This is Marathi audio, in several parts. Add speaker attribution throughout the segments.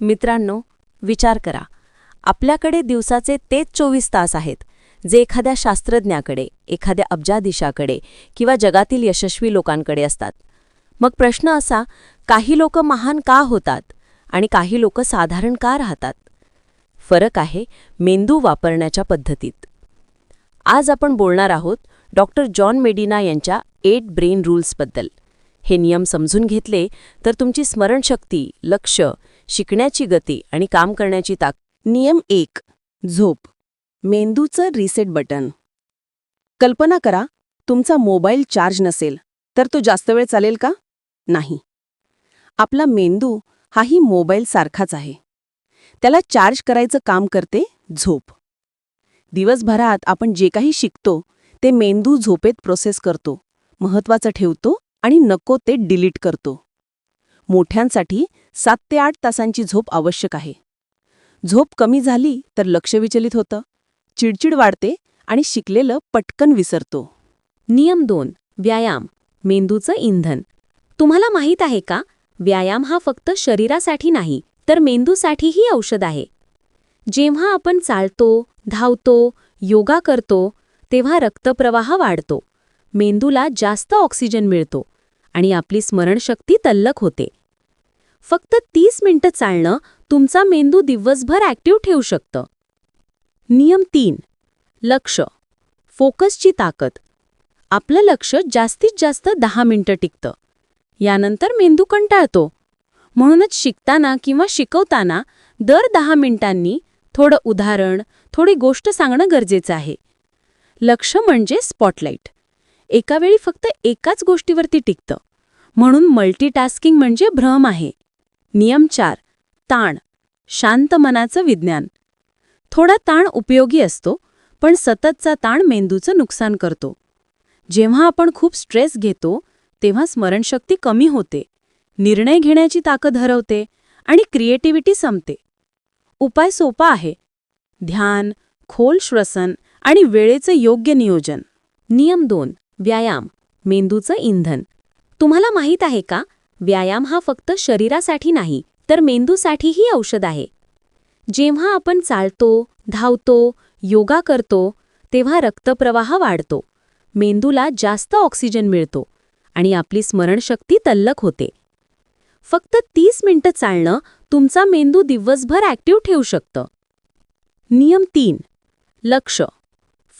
Speaker 1: मित्रांनो विचार करा. आपल्याकडे दिवसाचे तेच चोवीस तास आहेत जे एखाद्या शास्त्रज्ञाकडे एखाद्या अब्जाधीशाकडे किंवा जगातील यशस्वी लोकांकडे असतात. मग प्रश्न असा काही लोक महान का होतात आणि काही लोक साधारण का राहतात? फरक आहे मेंदू वापरण्याच्या पद्धतीत. आज आपण बोलणार आहोत डॉक्टर जॉन मेडिना यांच्या एट ब्रेन रूल्सबद्दल. हे नियम समजून घेतले तर तुमची स्मरणशक्ती लक्ष शिकण्याची गती आणि काम करण्याची ताक
Speaker 2: नियम एक झोप. मेंदूचं रिसेट बटन कल्पना करा तुमचा मोबाईल चार्ज नसेल तर तो जास्त वेळ चालेल का? नाही. आपला मेंदू हाही मोबाईल सारखाच आहे. त्याला चार्ज करायचं काम करते झोप. दिवसभरात आपण जे काही शिकतो ते मेंदू झोपेत प्रोसेस करतो महत्वाचं ठेवतो आणि नको ते डिलीट करतो. मोठ्यांसाठी सात ते आठ तासांची झोप आवश्यक आहे. झोप कमी झाली तर लक्ष विचलित होतं. चिडचिड वाढते आणि शिकलेलं पटकन विसरतो.
Speaker 1: नियम दोन. व्यायाम. मेंदूचं इंधन. तुम्हाला माहीत आहे का? व्यायाम हा फक्त शरीरासाठी नाही तर मेंदूसाठीही औषध आहे. जेव्हा आपण चालतो धावतो योगा करतो तेव्हा रक्तप्रवाह वाढतो. मेंदूला जास्त ऑक्सिजन मिळतो. आणि आपली स्मरणशक्ती तल्लक होते. फक्त तीस मिनिटं चालणं तुमचा मेंदू दिवसभर ॲक्टिव्ह ठेवू शकतं. नियम तीन. लक्ष. फोकसची ताकद. आपलं लक्ष जास्तीत जास्त दहा मिनिटं टिकतं. यानंतर मेंदू कंटाळतो. म्हणूनच शिकताना किंवा शिकवताना दर दहा मिनिटांनी थोडं उदाहरण थोडी गोष्ट सांगणं गरजेचं आहे. लक्ष म्हणजे स्पॉटलाईट. एकावेळी फक्त एकाच गोष्टीवरती टिकतं. म्हणून मल्टीटास्किंग म्हणजे भ्रम आहे. नियम चार. ताण. शांत मनाचं विज्ञान. थोडा ताण उपयोगी असतो पण सततचा ताण मेंदूचं नुकसान करतो. जेव्हा आपण खूप स्ट्रेस घेतो तेव्हा स्मरणशक्ती कमी होते. निर्णय घेण्याची ताकद हरवते आणि क्रिएटिव्हिटी संपते. उपाय सोपा आहे. ध्यान खोल श्वसन आणि वेळेचं योग्य नियोजन. नियम दोन. व्यायाम मेंदूचं इंधन. तुम्हाला माहीत आहे का? व्यायाम हा फक्त शरीरासाठी नाही तर मेंदूसाठीही औषध आहे. जेव्हा आपण चालतो धावतो योगा करतो तेव्हा रक्तप्रवाह वाढतो. मेंदूला जास्त ऑक्सिजन मिळतो आणि आपली स्मरणशक्ती तल्लक होते. फक्त तीस मिनिटं चालणं तुमचा मेंदू दिवसभर ॲक्टिव्ह ठेवू शकतं. नियम तीन. लक्ष.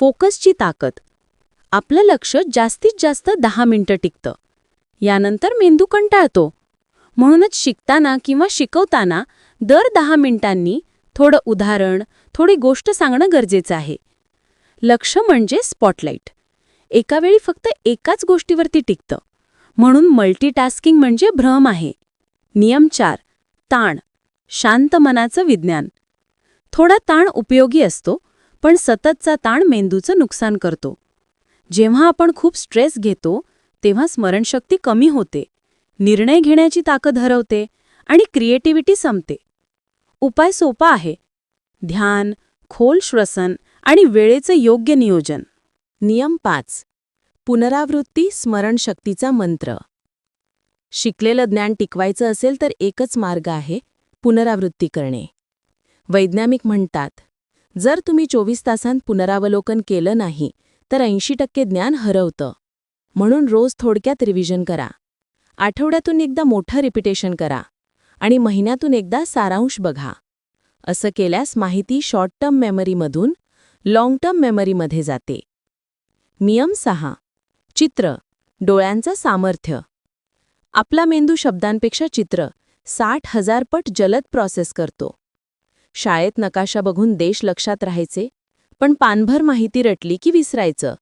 Speaker 1: फोकसची ताकद. आपलं लक्ष जास्तीत जास्त दहा मिनिटं टिकतं. यानंतर मेंदू कंटाळतो. म्हणूनच शिकताना किंवा शिकवताना दर दहा मिनिटांनी थोडं उदाहरण थोडी गोष्ट सांगणं गरजेचं आहे. लक्ष म्हणजे स्पॉटलाईट. एकावेळी फक्त एकाच गोष्टीवरती टिकतं. म्हणून मल्टीटास्किंग म्हणजे भ्रम आहे. नियम चार. ताण. शांत मनाचं विज्ञान. थोडा ताण उपयोगी असतो पण सततचा ताण मेंदूचं नुकसान करतो. जेव्हा आपण खूप स्ट्रेस घेतो तेव्हा स्मरणशक्ती कमी होते. निर्णय घेण्याची ताकद हरवते आणि क्रिएटिव्हिटी संपते. उपाय सोपा आहे. ध्यान खोल श्वसन आणि वेळेचं योग्य नियोजन.
Speaker 2: नियम पाच. पुनरावृत्ती स्मरणशक्तीचा मंत्र. शिकलेलं ज्ञान टिकवायचं असेल तर एकच मार्ग आहे पुनरावृत्ती करणे. वैज्ञानिक म्हणतात जर तुम्ही चोवीस तासांत पुनरावलोकन केलं नाही तर ऐंशी टक्के ज्ञान हरवतं. म्हणून रोज थोडक्यात रिव्हिजन करा. आठवड्यातून एकदा मोठं रिपिटेशन करा. आणि महिन्यातून एकदा सारांश बघा. असं केल्यास माहिती शॉर्ट टर्म मेमरीमधून लाँग टर्म मेमरीमध्ये जाते. नियम सहा. चित्र. डोळ्यांचं सामर्थ्य. आपला मेंदू शब्दांपेक्षा चित्र साठ हजार पट जलद प्रोसेस करतो. शाळेत नकाशा बघून देश लक्षात राहायचे? पण पानभर माहिती रटली की विसरायचं.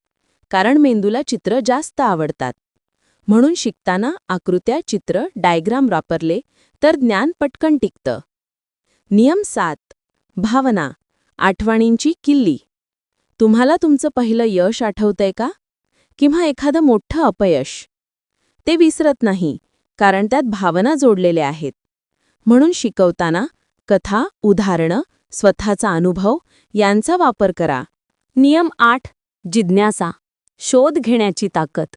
Speaker 2: कारण मेंदूला चित्र जास्त आवडतात. म्हणून शिकताना आकृत्या चित्र डायग्राम वापरले तर ज्ञान पटकन टिकतं. नियम सात. भावना. आठवणींची किल्ली. तुम्हाला तुमचं पहिलं यश आठवतंय का? किंवा एखादं मोठं अपयश? ते विसरत नाही कारण त्यात भावना जोडलेल्या आहेत. म्हणून शिकवताना कथा उदाहरणं स्वतःचा अनुभव यांचा वापर करा.
Speaker 1: नियम आठ. जिज्ञासा. शोध घेण्याची ताकद.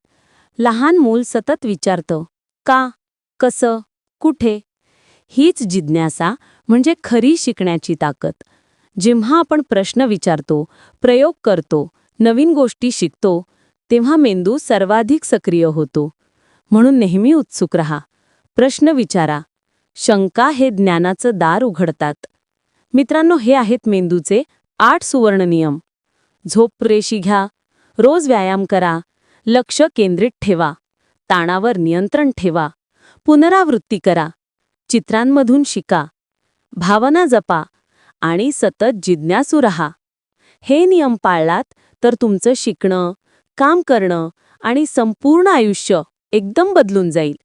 Speaker 1: लहान मूल सतत विचारतं का? कसं? कुठे? हीच जिज्ञासा म्हणजे खरी शिकण्याची ताकद. जेव्हा आपण प्रश्न विचारतो प्रयोग करतो नवीन गोष्टी शिकतो तेव्हा मेंदू सर्वाधिक सक्रिय होतो. म्हणून नेहमी उत्सुक रहा. प्रश्न विचारा. शंका हे ज्ञानाचं दार उघडतात. मित्रांनो हे आहेत मेंदूचे आठ सुवर्ण नियम. झोप पुरेशी घ्या रोज व्यायाम करा लक्ष केंद्रित ठेवा ताणावर नियंत्रण ठेवा पुनरावृत्ती करा चित्रांमधून शिका भावना जपा आणि सतत जिज्ञासू रहा. हे नियम पाळलात तर तुमचं शिकणं काम करणं आणि संपूर्ण आयुष्य एकदम बदलून जाईल.